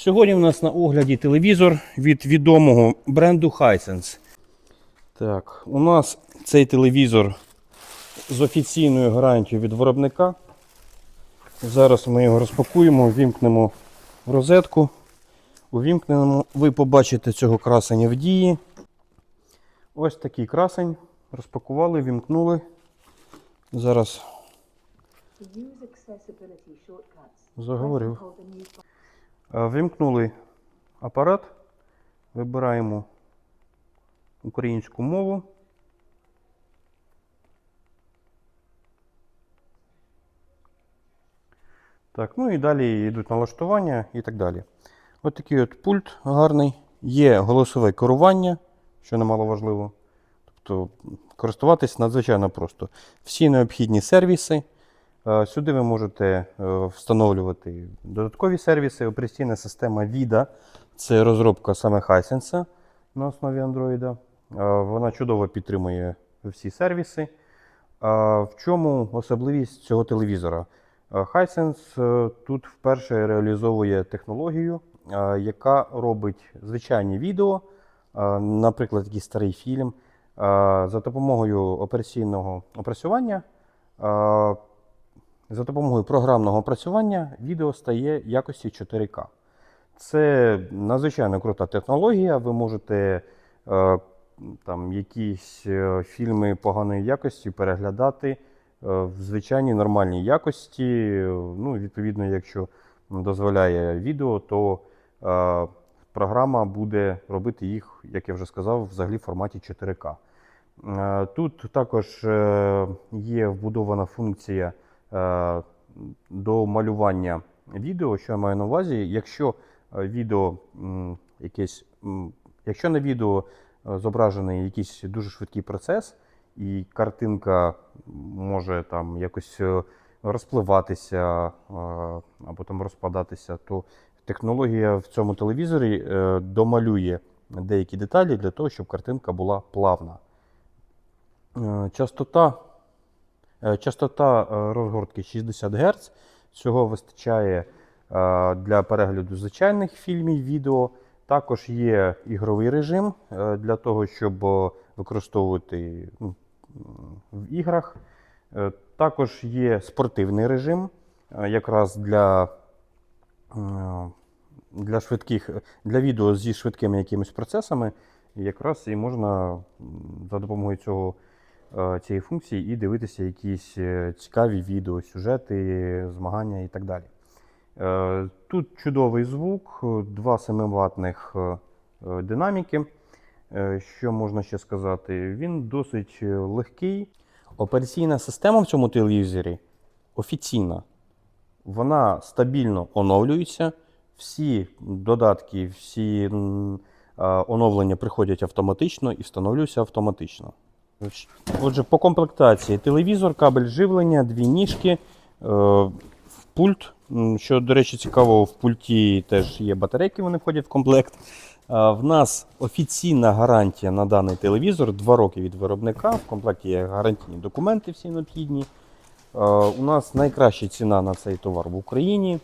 Сьогодні у нас на огляді телевізор від відомого бренду Hisense. Так, у нас цей телевізор з офіційною гарантією від виробника. Зараз ми його розпакуємо, вімкнемо в розетку. Увімкнемо, ви побачите цього красення в дії. Ось такий красень. Розпакували, вімкнули. Зараз заговорив. Е, Вимкнули апарат, вибираємо українську мову. Так, ну і далі йдуть налаштування і так далі. Ось такий от пульт гарний. Є голосове керування, що немало важливо. Тобто користуватись надзвичайно просто. Всі необхідні сервіси. Е, Сюди ви можете е, встановлювати додаткові сервіси. Операційна система VIDA це розробка саме Hisense на основі Android. Е, Вона чудово підтримує всі сервіси. В чому особливість цього телевізора? Hisense тут вперше реалізовує технологію, яка робить звичайні відео, наприклад, якийсь старий фільм, за допомогою операційного опрацювання. За допомогою програмного опрацювання відео стає якості 4К. Це надзвичайно крута технологія. Ви можете е, там, якісь е, фільми поганої якості переглядати е, в звичайній нормальній якості. Ну, відповідно, якщо дозволяє відео, то програма буде робити їх, як я вже сказав, взагалі в форматі 4К. Е, Тут також є вбудована функція до малювання відео, що я маю на увазі, якщо е, відео якесь, якщо на відео е, зображений якийсь дуже швидкий процес, і картинка може там якось е, розпливатися е, або там розпадатися, то технологія в цьому телевізорі е, домалює деякі деталі для того, щоб картинка була плавна. Е, Частота, е, частота е, розгортки 60 Гц. Цього вистачає е, для перегляду звичайних фільмів, відео. Також є ігровий режим е, для того, щоб е, використовувати ну, в іграх. Е, Також є спортивний режим, е, якраз для, е, для, швидких, для відео зі швидкими якимись процесами. Якраз і можна за допомогою цього е, цієї функції і дивитися якісь е, цікаві відео, сюжети, змагання і так далі. Е, Тут чудовий звук, е, два 7 ватних е, е, динаміки. Е, Що можна ще сказати? Він досить е, легкий. Операційна система в цьому телевізорі офіційна. Вона стабільно оновлюється. Всі додатки, всі е, оновлення приходять автоматично і встановлюються автоматично. Отже, по комплектації телевізор, кабель живлення, дві ніжки, е, пульт. Що, до речі, цікаво, в пульті теж є батарейки, вони входять в комплект. Е, В нас офіційна гарантія на даний телевізор 2 роки від виробника. В комплекті є гарантійні документи всі необхідні. Е, У нас найкраща ціна на цей товар в Україні.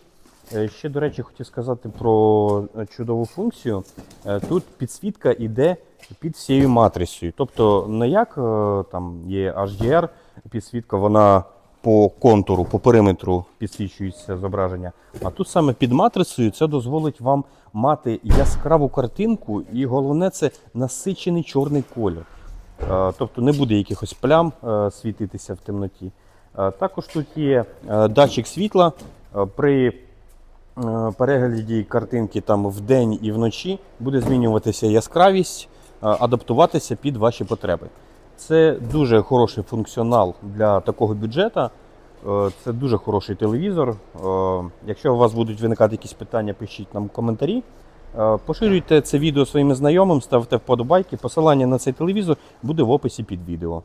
Ще, до речі, хотів сказати про чудову функцію. Тут підсвітка йде під всією матрицею. Тобто, не як е, там є HDR підсвітка, вона по контуру, по периметру підсвічується зображення. А тут саме під матрицею це дозволить вам мати яскраву картинку, і головне це насичений чорний колір. Е, Тобто не буде якихось плям е, світитися в темноті. Також тут є датчик світла. При перегляді картинки там вдень і вночі буде змінюватися яскравість, адаптуватися під ваші потреби. Це дуже хороший функціонал для такого бюджету. Е, Це дуже хороший телевізор. Е, Якщо у вас будуть виникати якісь питання, пишіть нам коментарі. Е, Поширюйте це відео своїм знайомим, ставте вподобайки. Посилання на цей телевізор буде в описі під відео.